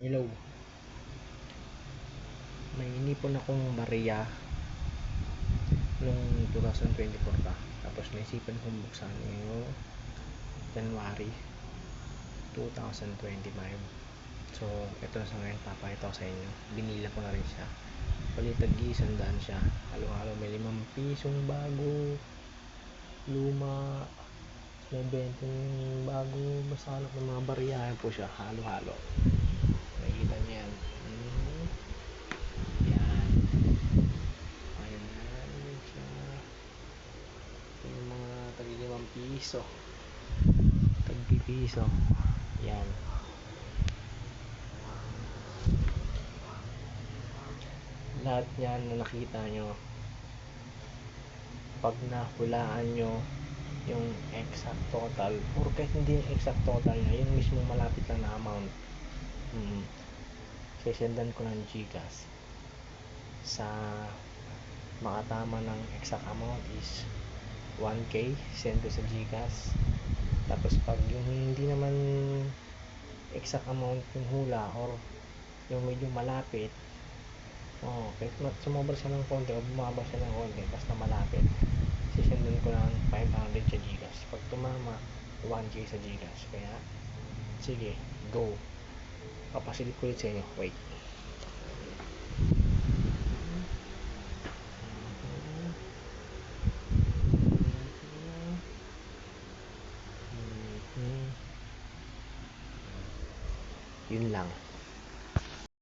Hello. May inipon akong Maria nung 2024 pa. Tapos naisipan kong buksan yung January 2025. So, ito na sa ngayon papakita ko sa inyo. Binila ko na rin siya. Palitag isandaan siya. Halo-halo may limang pisong bago. Luma. May 20 bago. Basta ng mga bariyahan po siya. Halo-halo. Nakikita niyo yan. Mm. Yan. Ayan yan siya. Ito yung mga tagilimang piso. Tagpipiso. Yan. Lahat yan na nakita nyo pag nahulaan nyo yung exact total or kahit hindi yung exact total niya yung mismo malapit lang na amount mm, sisendan ko ng Gcash sa makatama ng exact amount is 1k send ko sa Gcash. Tapos pag yung hindi naman exact amount yung hula or yung medyo malapit oh, kahit sumobra siya ng konti o bumaba siya ng konti basta malapit sisendan ko ng 500 sa Gcash. Pag tumama 1k sa Gcash. Kaya sige go. Papasilip ko ulit sa inyo. Wait Yun lang.